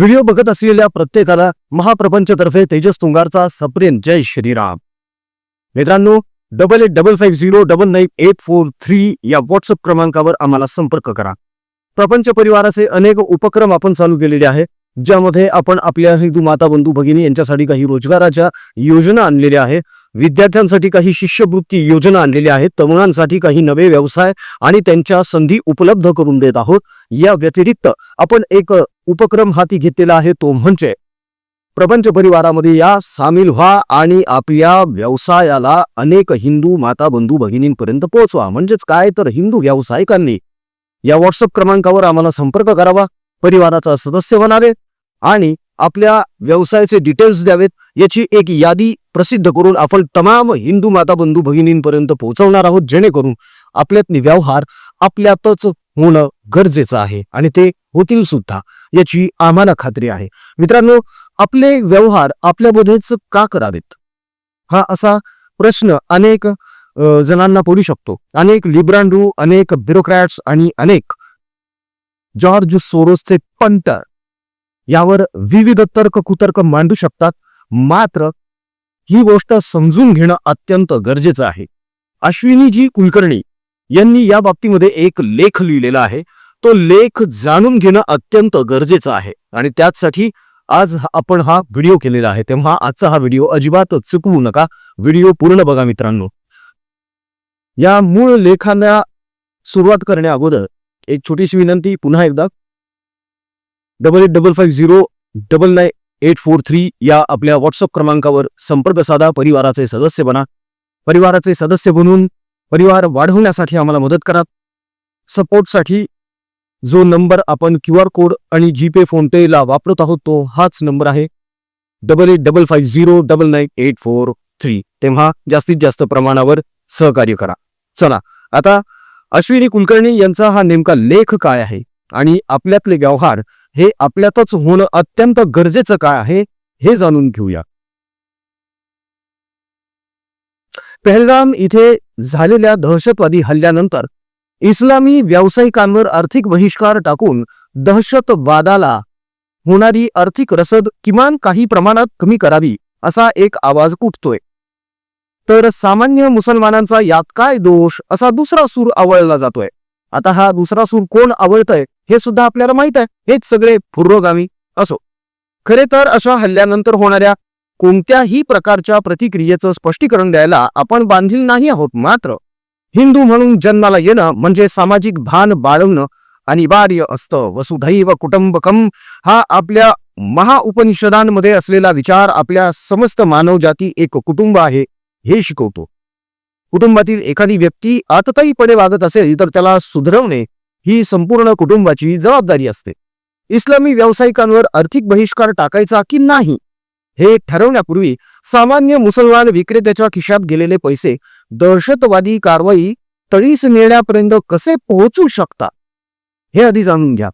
Video बघत असलेल्या प्रत्येकाला महाप्रपंचतर्फे तेजस तुंगारचा सप्रेम जय श्रीराम. मित्रांनो double eight double five zero double nine eight four three या व्हॉट्सअप क्रमांकावर आम्हाला संपर्क करा. प्रपंच परिवाराचे अनेक उपक्रम आपण चालू केलेले आहे ज्यामध्ये आपण आपल्या हिंदू माता बंधू भगिनी यांच्यासाठी काही रोजगाराच्या योजना आणलेल्या आहे विद्यार्थ्यांसाठी काही शिष्यवृत्ती योजना आणलेल्या आहेत. तरुणांसाठी काही नवे व्यवसाय आणि त्यांच्या संधी उपलब्ध करून देत आहोत. या व्यतिरिक्त आपण एक उपक्रम हाती घेतलेला आहे. तो म्हणजे प्रपंच परिवारामध्ये या सामील व्हा आणि आपल्या व्यवसायाला अनेक हिंदू माता बंधू भगिनींपर्यंत पोहोचवा. म्हणजेच काय? तर हिंदू व्यावसायिकांनी या व्हॉट्सअप क्रमांकावर आम्हाला संपर्क करावा. परिवाराचा सदस्य बनावे आणि आपल्या व्यवसायाचे डिटेल्स द्यावेत याची एक यादी प्रसिद्ध करून आपण तमाम हिंदू माता बंधू भगिनींपर्यंत पोहोचवणार आहोत जेणेकरून आपल्यातले व्यवहार आपल्यातच होणं गरजेचं आहे आणि ते होतील सुद्धा याची आम्हाला खात्री आहे. मित्रांनो आपले व्यवहार आपल्यामध्येच का करावेत? हा असा प्रश्न अनेक जणांना पडू शकतो. अनेक लिब्रांडू अनेक ब्युरोक्रॅट्स आणि अनेक जॉर्ज सोरोसचे पंत यावर विविध तर्क कुतर्क मांडू शकतात. मात्र ही गोष्ट समजून घेणं अत्यंत गरजेचं आहे. अश्विनीजी कुलकर्णी यांनी या बाबतीमध्ये एक लेख लिहिलेला आहे. तो लेख जाणून घेणं अत्यंत गरजेचं आहे. आणि त्याचसाठी आज आपण हा व्हिडिओ केलेला आहे. तेव्हा आजचा हा व्हिडिओ अजिबात चुकवू नका. व्हिडिओ पूर्ण बघा मित्रांनो. या मूळ लेखांना सुरुवात करण्या अगोदर एक छोटीशी विनंती पुन्हा एकदा. Double eight double five zero double nine eight four three या आपल्या व्हॉट्सअप क्रमांकावर संपर्क साधा परिवाराचे सदस्य बना. परिवाराचे सदस्य बनून परिवार वाढवण्यासाठी आम्हाला मदत करा. सपोर्टसाठी जो नंबर आपण क्यू आर कोड आणि जीपे फोनपेला वापरत आहोत तो हाच नंबर आहे. Double eight double five zero double nine eight four three तेव्हा जास्तीत जास्त प्रमाणावर सहकार्य करा. चला आता अश्विनी कुलकर्णी यांचा हा नेमका लेख काय आहे? आणि आपल्यातले व्यवहार हे आपल्यातच होणं अत्यंत गरजेचं काय आहे हे जाणून घेऊया. पहलगाम इथे झालेल्या दहशतवादी हल्ल्यानंतर इस्लामी व्यावसायिकांवर आर्थिक बहिष्कार टाकून दहशतवादाला होणारी आर्थिक रसद किमान काही प्रमाणात कमी करावी असा एक आवाज उठतोय तर सामान्य मुसलमानांचा यात काय दोष असा दुसरा सूर आवळला जातोय. आता हा दुसरा सूर कोण आवळतय? हे सुद्धा आपल्याला माहीत आहे. हेच सगळे पुरोगामी असो. खरे तर अशा हल्ल्यानंतर होणाऱ्या कोणत्याही प्रकारच्या प्रतिक्रियेचं स्पष्टीकरण द्यायला आपण बांधील नाही आहोत मात्र. हिंदू म्हणून जन्माला येणं म्हणजे सामाजिक भान बाळगणं अनिवार्य असतं. वसुधैव कुटुंबकम हा आपल्या महाउपनिषदांमध्ये असलेला विचार आपल्या समस्त मानवजाती एक कुटुंब आहे हे शिकवतो. कुटुंबातील एखादी व्यक्ती आतताईपणे वागत असेल तर त्याला सुधरवणे ही संपूर्ण कुटुंबाची जबाबदारी असते. इस्लामी व्यावसायिकांवर आर्थिक बहिष्कार टाकायचा की नाही हे ठरवण्यापूर्वी सामान्य मुसलमान विक्रेत्याच्या खिशात गेलेले पैसे दहशतवादी कारवाई तळीस नेण्यापर्यंत कसे पोहोचू शकतात हे आधी जाणून घ्या.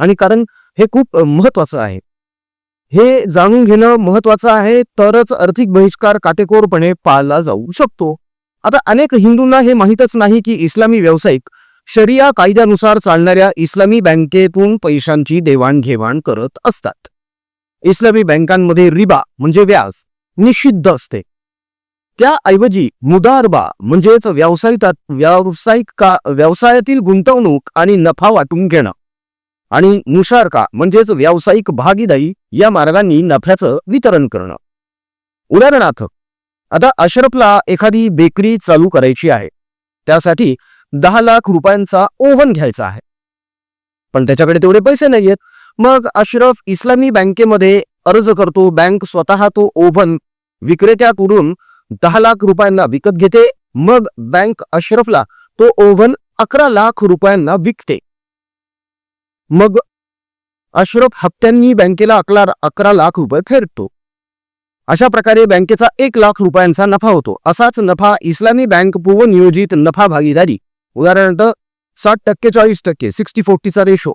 आणि कारण हे खूप महत्वाचं आहे. हे जाणून घेणं महत्वाचं आहे तरच आर्थिक बहिष्कार काटेकोरपणे पाळला जाऊ शकतो. आता अनेक हिंदूंना हे माहीतच नाही की इस्लामी व्यावसायिक शरिया कायद्यानुसार चालणाऱ्या इस्लामी बँकेतून पैशांची देवाणघेवाण करत असतात. इस्लामी बँकांमध्ये रिबा म्हणजे व्याज निषिद्ध असते. त्याऐवजी मुदारबा म्हणजेच व्यावसायिकात व्यावसायिक का व्यवसायातील गुंतवणूक आणि नफा वाटून घेणं आणि मुशारका म्हणजेच व्यावसायिक भागीदारी या मार्गांनी नफ्याचं वितरण करणं. उदाहरणार्थ आता अशरफला एखादी बेकरी चालू करायची आहे. त्यासाठी दहा लाख रुपयांचा ओव्हन घ्यायचा आहे. पण त्याच्याकडे तेवढे पैसे नाहीयेत. मग अशरफ इस्लामी बँकेमध्ये अर्ज करतो बँक स्वतः तो ओव्हन विक्रेत्याकडून दहा लाख रुपयांना विकत घेते मग बँक अशरफला तो ओव्हन अकरा लाख रुपयांना विकते. मग अशरफ हप्त्यांनी बँकेला अकरा अकरा लाख रुपये फेडतो. अशा प्रकारे बँकेचा एक लाख रुपयांचा नफा होतो. असाच नफा इस्लामी बँक पूर्वनियोजित नफा भागीदारी उदाहरणार्थ साठ टक्के चाळीस टक्के सिक्स्टी फोर्टीचा रेशो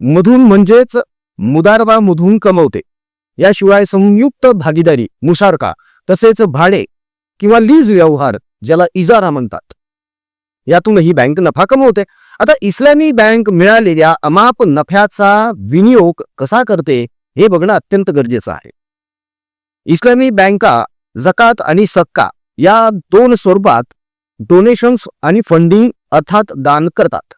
मधून म्हणजेच मुदारबामधून कमवते. याशिवाय संयुक्त भागीदारी मुशारका तसेच भाडे किंवा लीज व्यवहार ज्याला इजारा म्हणतात. यातूनही बँक नफा कमवते. आता इस्लामी बँक मिळालेल्या अमाप नफ्याचा विनियोग कसा करते हे बघणं अत्यंत गरजेचं आहे. इस्लामी बँका जकात आणि सक्का या दोन स्वरूपात डोनेशन्स आणि फंडिंग अर्थात दान करतात.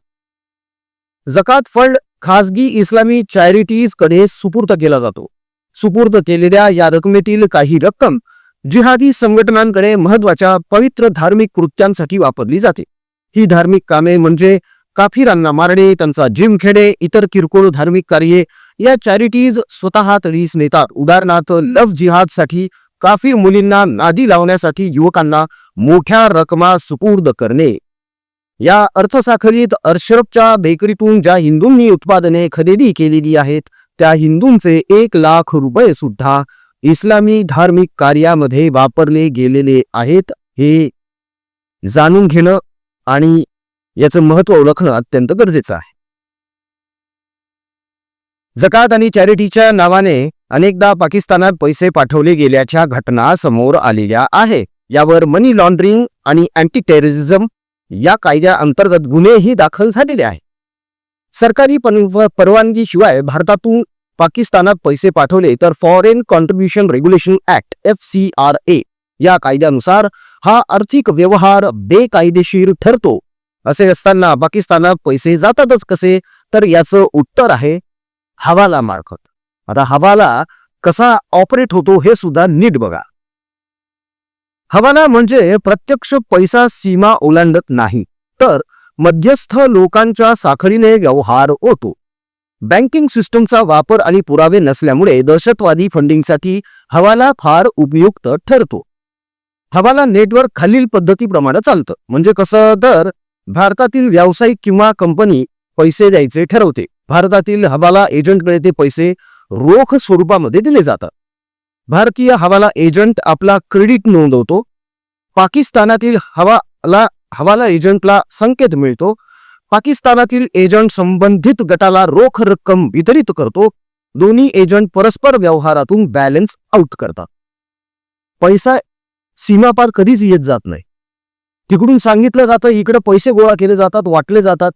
जकात फंड खासगी इस्लामी चॅरिटीजकडे सुपूर्त सुपूर्द केला जातो. सुपूर्द केलेल्या या रकमेतील काही रक्कम जिहादी संघटनांकडे महत्त्वाच्या पवित्र धार्मिक कृत्यांसाठी वापरली जाते. ही धार्मिक कामे म्हणजे काफिरांना मारणे त्यांचा जिम खेडे इतर किरकोळ धार्मिक कार्ये या चॅरिटीज स्वतः तळीस नेतात. उदाहरणार्थ लव्ह जिहादसाठी काफीर मुलींना नादी लावण्यासाठी युवकांना मोठ्या रकमा सुपूर्द करणे. या अर्थसाखळीत अशरफच्या बेकरीतून ज्या हिंदूंनी उत्पादने खरेदी केलेली आहेत त्या हिंदूंचे एक लाख रुपये सुद्धा इस्लामी धार्मिक कार्यामध्ये वापरले गेलेले आहेत हे जाणून घेणं आणि याचं महत्त्व ओळखणं अत्यंत गरजेचं आहे. जकात आणि चॅरिटीच्या नावाने अनेकदा पाकिस्तानात पैसे पाठवले गेल्याच्या घटना समोर आलेल्या आहे. यावर मनी लॉन्ड्रिंग आणि अँटी टेररिझम या कायद्याअंतर्गत गुन्हेही दाखल झालेले आहे. सरकारी परवानगीशिवाय भारतातून पाकिस्तानात पैसे पाठवले तर foreign contribution regulation act F C R A या कायद्यानुसार हा आर्थिक व्यवहार बेकायदेशीर ठरतो. असे असताना पाकिस्तानात पैसे जातातच कसे? तर याचं उत्तर आहे हवाला मार्फत. आता हवाला कसा ऑपरेट होतो हे सुद्धा नीट बघा. हवाला म्हणजे प्रत्यक्ष पैसा सीमा ओलांडत नाही तर मध्यस्थ लोकांच्या साखळीने व्यवहार होतो. बँकिंग सिस्टमचा वापर आणि पुरावे नसल्यामुळे दहशतवादी फंडिंगसाठी हवाला फार उपयुक्त ठरतो. हवाला नेटवर्क खालील पद्धतीप्रमाणे चालतं म्हणजे कसं तर भारतातील व्यावसायिक किंवा कंपनी पैसे द्यायचे ठरवते. भारतातील हवाला एजंटकडे ते पैसे रोख स्वरूपामध्ये दिले जातात. भारतीय हवाला एजंट आपला क्रेडिट नोंदवतो. पाकिस्तानातील हवाला हवाला एजंटला संकेत मिळतो. पाकिस्तानातील एजंट संबंधित गटाला रोख रक्कम वितरित करतो. दोन्ही एजंट परस्पर व्यवहारातून बॅलन्स आउट करतात. पैसा सीमापार कधीच येत जात नाही. तिकडून सांगितलं जातं इकडे पैसे गोळा केले जातात वाटले जातात.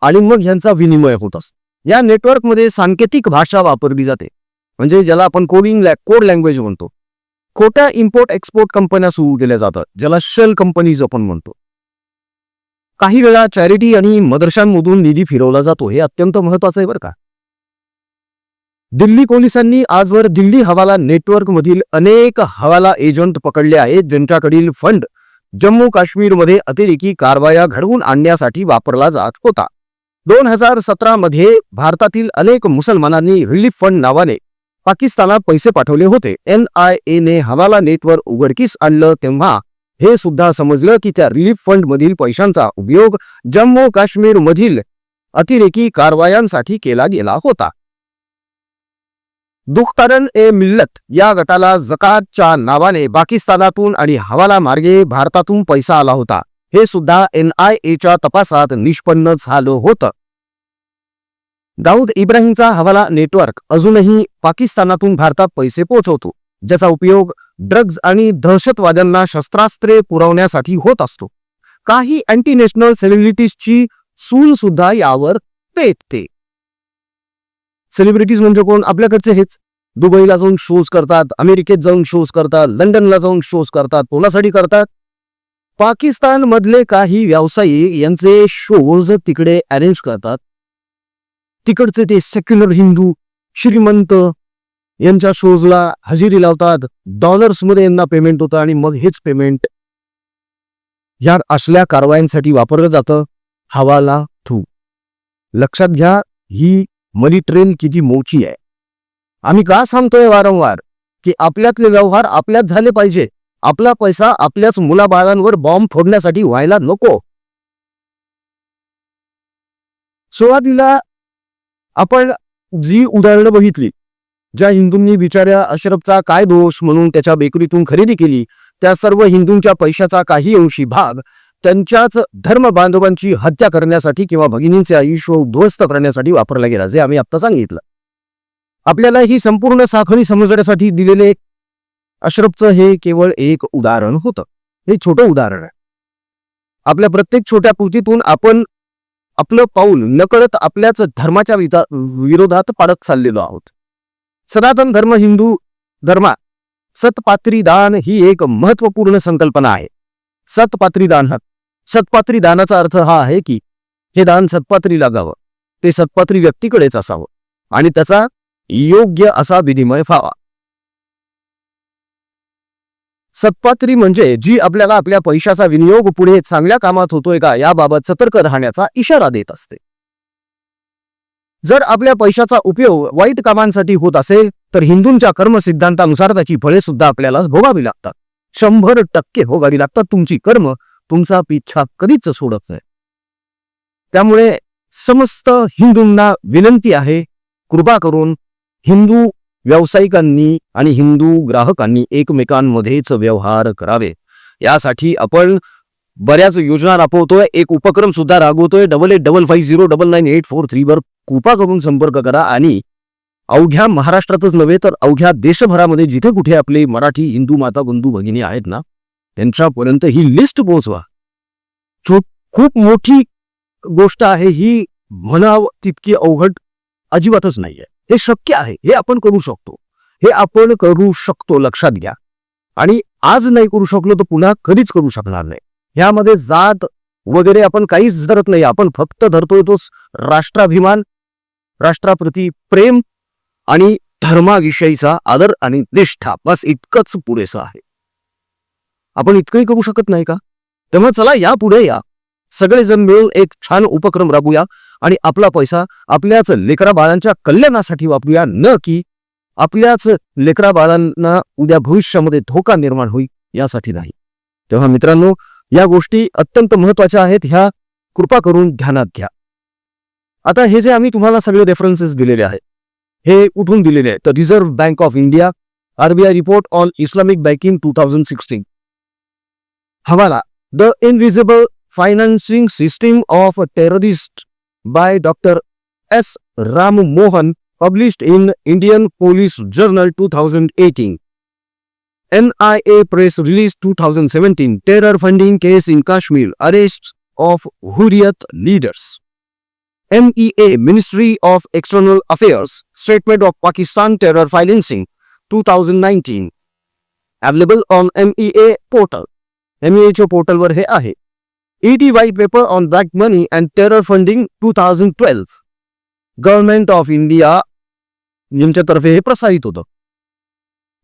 आणि मग ह्यांचा विनिमय होत असतो. या नेटवर्कमध्ये सांकेतिक भाषा वापरली जाते. म्हणजे ज्याला आपण कोडिंग कोड लँग्वेज म्हणतो. खोट्या इम्पोर्ट एक्सपोर्ट कंपन्या सुरू केल्या जातात ज्याला शेल कंपनीज आपण म्हणतो. काही वेळा चॅरिटी आणि मदरशांमधून निधी फिरवला जातो हे अत्यंत महत्वाचं आहे बरं का. दिल्ली पोलिसांनी आजवर दिल्ली हवाला नेटवर्क मधील अनेक हवाला एजंट पकडले आहेत ज्यांच्याकडील फंड जम्मू काश्मीरमध्ये अतिरेकी कारवाया घडवून आणण्यासाठी वापरला जात होता. दोन हजार सतरा मध्ये भारतातील अनेक मुसलमानांनी रिलीफ फंड नावाने पाकिस्तानात पैसे पाठवले होते. एन आय एने हवाला नेटवर उघडकीस आणलं तेव्हा हे सुद्धा समजलं की त्या रिलीफ फंडमधील पैशांचा उपयोग जम्मू काश्मीरमधील अतिरेकी कारवायांसाठी केला गेला होता. दुखतारन ए मिल्लत या गटाला जकातच्या नावाने पाकिस्तानातून आणि हवाला मार्गे भारतातून पैसा आला होता. हे सुद्धा एन आय एच्या तपासात निष्पन्न झालं होतं. दाऊद इब्राहिमचा हवाला नेटवर्क अजूनही पाकिस्तानातून भारतात पैसे पोहोचवतो ज्याचा उपयोग ड्रग्ज आणि दहशतवाद्यांना शस्त्रास्त्रे पुरवण्यासाठी होत असतो. काही अँटी नॅशनल सेलिब्रिटीजची सूल सुद्धा यावर पेटते. सेलिब्रिटीज म्हणजे कोण? आपल्याकडचे हेच. दुबईला जाऊन शोज करतात अमेरिकेत जाऊन शोज करतात लंडनला जाऊन शोज करतात कोणासाठी करतात? पाकिस्तान मधले काही व्यावसायिक यांचे शोज तिकडे अरेंज करतात. तिकडचे ते सेक्युलर हिंदू श्रीमंत यांच्या शोजला हजेरी लावतात. डॉलर्समध्ये यांना पेमेंट होतं आणि मग हेच पेमेंट या असल्या कारवायांसाठी वापरलं जातं. हवाला थू. लक्षात घ्या ही मनी ट्रेन किती मोठी आहे. आम्ही का सांगतोय वारंवार की आपल्यातले व्यवहार आपल्यात झाले पाहिजे? आपला पैसा आपल्याच मुलाबाळांवर बॉम्ब फोडण्यासाठी व्हायला नको. सुरुवातीला आपण जी उदाहरणं बघितली ज्या हिंदूंनी बिचाऱ्या अशरफचा काय दोष म्हणून त्याच्या बेकरीतून खरेदी केली त्या सर्व हिंदूंच्या पैशाचा काही अंशी भाग त्यांच्याच धर्म बांधवांची हत्या करण्यासाठी किंवा भगिनींचे आयुष्य उद्ध्वस्त करण्यासाठी वापरला गेला जे आम्ही आता सांगितलं. आपल्याला ही संपूर्ण साखळी समजण्यासाठी दिलेले अशरफचं हे केवळ एक उदाहरण होतं. हे छोटं उदाहरण आहे. आपल्या प्रत्येक छोट्या कृतीतून आपण आपलं पाऊल नकळत आपल्याच धर्माच्या विरोधात पाडत चाललेलो आहोत. सनातन धर्म हिंदू धर्मात सतपात्री दान ही एक महत्त्वपूर्ण संकल्पना आहे. सतपात्री दान सतपात्री दानाचा अर्थ हा आहे की हे दान सतपात्री लागावं ते सतपात्री व्यक्तीकडेच असावं आणि त्याचा योग्य असा विनिमय व्हावा. सत्पात्री म्हणजे जी आपल्याला आपल्या पैशाचा विनियोग पुढे चांगल्या कामात होतोय का याबाबत सतर्क राहण्याचा इशारा देत असते. जर आपल्या पैशाचा उपयोग वाईट कामांसाठी होत असेल तर हिंदूंच्या कर्म सिद्धांतानुसार त्याची फळे सुद्धा आपल्याला भोगावी लागतात. शंभर टक्के भोगावी लागतात. तुमची कर्म तुमचा पिच्छा कधीच सोडत नाही. त्यामुळे समस्त हिंदूंना विनंती आहे कृपा करून हिंदू व्यावसायिकांनी आणि हिंदू ग्राहकांनी एकमेकांमध्येच व्यवहार करावे. यासाठी आपण बऱ्याच योजना राबवतोय. एक उपक्रम सुद्धा राबवतोय. Double eight double five zero double nine eight four three वर कृपा करून संपर्क करा आणि अवघ्या महाराष्ट्रातच नव्हे तर अवघ्या देशभरामध्ये जिथे कुठे आपले मराठी हिंदू माता बंधू भगिनी आहेत ना त्यांच्यापर्यंत ही लिस्ट पोहोचवा. खूप मोठी गोष्ट आहे. ही म्हणाव तितकी अवघड अजिबातच नाहीये. हे शक्य आहे हे आपण करू शकतो. हे आपण करू शकतो लक्षात घ्या. आणि आज नाही करू शकलो तर पुन्हा कधीच करू शकणार नाही. ह्यामध्ये जात वगैरे आपण काहीच धरत नाही. आपण फक्त धरतोय तोच राष्ट्राभिमान राष्ट्राप्रती प्रेम आणि धर्माविषयीचा आदर आणि निष्ठा. बस इतकंच पुरेसं आहे. आपण इतकंही करू शकत नाही का? तेव्हा चला या पुढे या. सगळेजण मिळून एक छान उपक्रम राबूया आणि आपला पैसा आपल्याच लेकरा बाळांच्या कल्याणासाठी वापरूया. न की आपल्याच लेकरा बाळांना उद्या भविष्यामध्ये धोका निर्माण होईल यासाठी नाही. तेव्हा मित्रांनो या गोष्टी अत्यंत महत्त्वाच्या आहेत. ह्या कृपा करून ध्यानात घ्या. आता हे जे आम्ही तुम्हाला सगळे रेफरन्सेस दिलेले आहेत हे कुठून दिलेले आहेत. तर reserve bank of India RBI report on Islamic banking two thousand sixteen hawala the invisible Financing system of terrorist by doctor S Ram Mohan published in Indian Police Journal 2018. NIA press release 2017 terror funding case in Kashmir arrests of Hurriyat leaders. MEA Ministry of External Affairs statement of Pakistan terror financing 2019 available on MEA portal. MEA च्या पोर्टलवर हे आहे ED white paper on black money and terror funding two thousand twelve government of India यांच्यातर्फे हे प्रसारित होतं.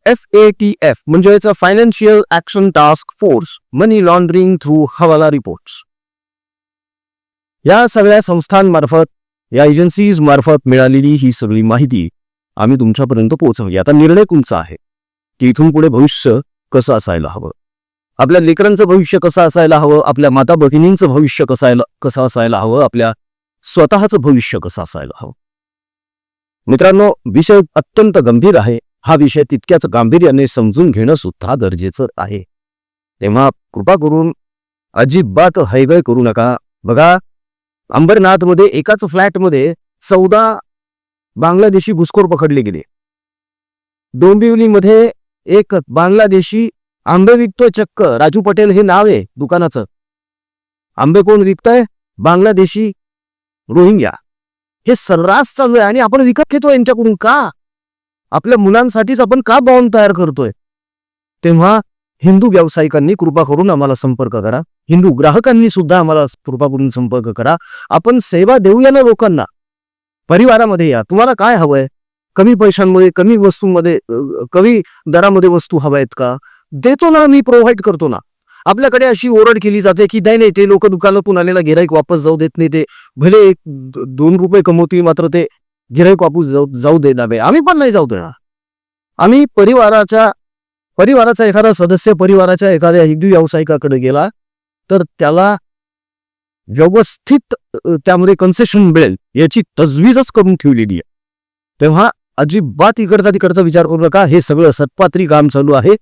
F A T F म्हणजेच financial action task force money laundering through hawala reports या सगळ्या संस्थांमार्फत या एजन्सीज मार्फत मिळालेली ही सगळी माहिती आम्ही तुमच्यापर्यंत पोहोचवली. आता निर्णय तुमचा आहे. की इथून पुढे भविष्य कसं असायला हवं? आपल्या लेकरांचं भविष्य कसं असायला हवं? आपल्या माता भगिनींचं भविष्य कसायला कसं असायला हवं? आपल्या स्वतःचं भविष्य कसं असायला हवं? मित्रांनो विषय अत्यंत गंभीर आहे. हा विषय तितक्याच गांभीर्याने समजून घेणं सुद्धा गरजेचं आहे. तेव्हा कृपा करून अजिबात हैगय करू नका. बघा अंबरनाथमध्ये एकाच फ्लॅटमध्ये चौदा बांगलादेशी घुसखोर पकडले गेले. डोंबिवलीमध्ये एक बांगलादेशी आंबे विकतोय चक्क. राजू पटेल हे नाव आहे दुकानाचं. आंबे कोण विकताय? बांगलादेशी रोहिंग्या. हे सर्रास चालू आहे आणि आपण विकत घेतोय यांच्याकडून का? आपल्या मुलांसाठीच आपण का बॉम्ब तयार करतोय? तेव्हा हिंदू व्यावसायिकांनी कृपा करून आम्हाला संपर्क करा. हिंदू ग्राहकांनी सुद्धा आम्हाला कृपा करून संपर्क करा. आपण सेवा देऊया ना लोकांना? परिवारामध्ये या. तुम्हाला काय हवंय? कमी पैशांमध्ये कमी वस्तूंमध्ये कमी दरामध्ये वस्तू हव्या आहेत का? देतो ना मी प्रोव्हाइड करतो ना. आपल्याकडे अशी ओरड केली जाते की नाही नाही ते लोक दुकानातून आलेला गिराईक वापस जाऊ देत नाही ते. भले एक दोन रुपये कमवतील मात्र ते गिराईक वापस जाऊ जाऊ देणार नाही. आम्ही पण नाही जाऊ देणार. आम्ही परिवाराच्या परिवाराचा एखादा सदस्य परिवाराच्या एखाद्या हिंदू व्यावसायिकाकडे गेला तर त्याला व्यवस्थित त्यामध्ये कन्सेशन मिळेल याची तजवीजच करून ठेवलेली आहे. तेव्हा अजिबात इकडचा तिकडचा विचार करू नका. हे सगळं सत्पात्री काम चालू आहे.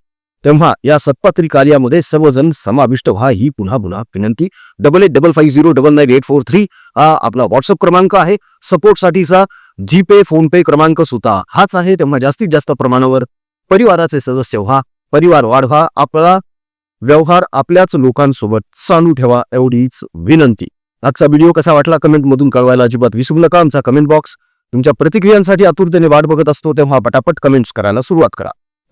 तेव्हा या सत्पात्री कार्यामध्ये सर्वजण समाविष्ट व्हा ही पुन्हा पुन्हा विनंती. Double eight double five zero double nine eight four three हा आपला व्हॉट्सअप क्रमांक आहे. सपोर्टसाठीचा जीपे फोनपे क्रमांक सुद्धा हाच आहे. तेव्हा जास्तीत जास्त प्रमाणावर परिवाराचे सदस्य व्हा परिवार वाढवा आपला व्यवहार आपल्याच लोकांसोबत चालू ठेवा एवढीच विनंती. आजचा व्हिडिओ कसा वाटला कमेंटमधून कळवायला अजिबात विसरू नका. आमचा कमेंट बॉक्स तुमच्या प्रतिक्रियांसाठी आतुरतेने वाट बघत असतो. तेव्हा पटापट कमेंट्स करायला सुरुवात करा.